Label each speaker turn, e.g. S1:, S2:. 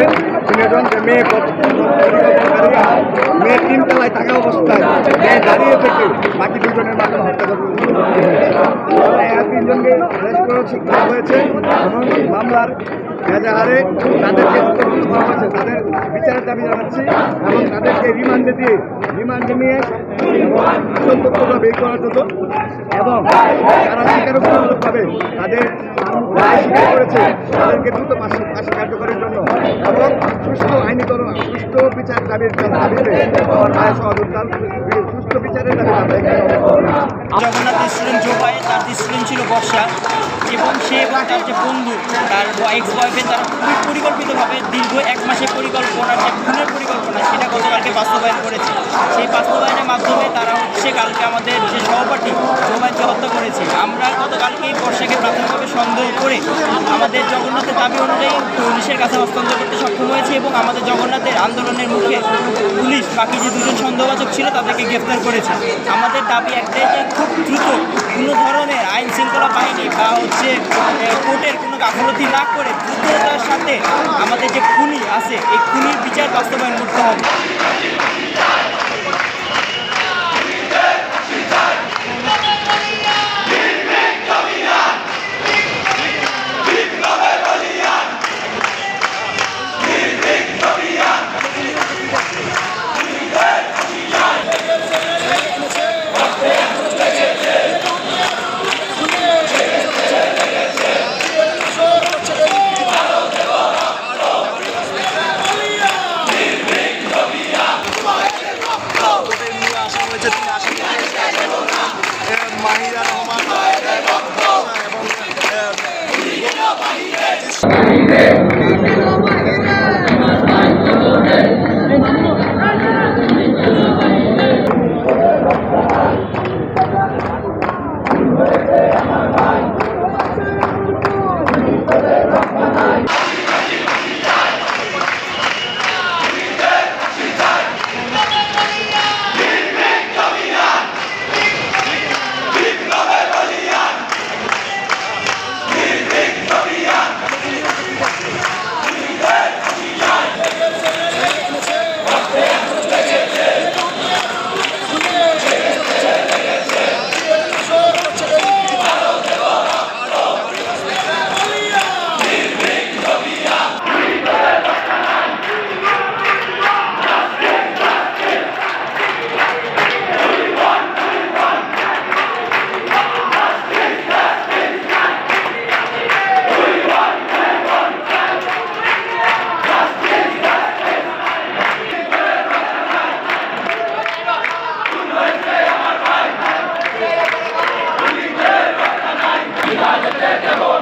S1: করেন বিনোদন যে মেয়ে মেয়ে তিন তলায় থাকা অবস্থায় মেয়ে দাঁড়িয়ে থেকে বাকি দুজনের মাধ্যমে হত্যা করবে তিনজনকে করা হয়েছে মামলার এজাহারে তাদেরকে করা তাদের বিচারের দাবি জানাচ্ছি এবং তাদেরকে রিমান্ডে দিয়ে নিয়ে বের করার জন্য এবং যারা স্বীকারোক্তিমূলক পাবে তাদের স্বীকার করেছে, তাদেরকে দ্রুত ফাঁসি কার্যকরের জন্য এবং সুষ্ঠু আইনিতর সুষ্ঠু বিচার দাবির দাবিতে বিচারের দাবি
S2: তার স্টুডেন্ট ছিল বর্ষা এবং সে এবং তার যে বন্ধু, তার এক্স বয়ফ্রেন্ড তারা খুবই পরিকল্পিতভাবে দীর্ঘ এক খুনের পরিকল্পনা বাস্তবায়ন করেছে। সেই বাস্তবায়নের মাধ্যমে তারা হচ্ছে কালকে আমাদের যে সহপাঠী জোবাইকে হত্যা করেছে। আমরা গতকালকেই বর্ষাকে প্রাথমিকভাবে সন্দেহ করে আমাদের জগন্নাথের দাবি অনুযায়ী পুলিশের কাছে হস্তান্তর করতে সক্ষম হয়েছে এবং আমাদের জগন্নাথের আন্দোলনের মুখে পুলিশ বাকি যে দুজন সন্দেহবাচক ছিল তাদেরকে গ্রেফতার করেছে। আমাদের দাবি একটাই যে খুব দ্রুত কোনো ধরনের আইন শৃঙ্খলা বাহিনী বা হচ্ছে কোর্টের কোনো গাফলতি না করে দ্রুততার সাথে আমাদের যে খুনি আছে, এই খুনির বিচার বাস্তবায়ন করতে হবে।
S1: রহমান এবং Father, let the Lord.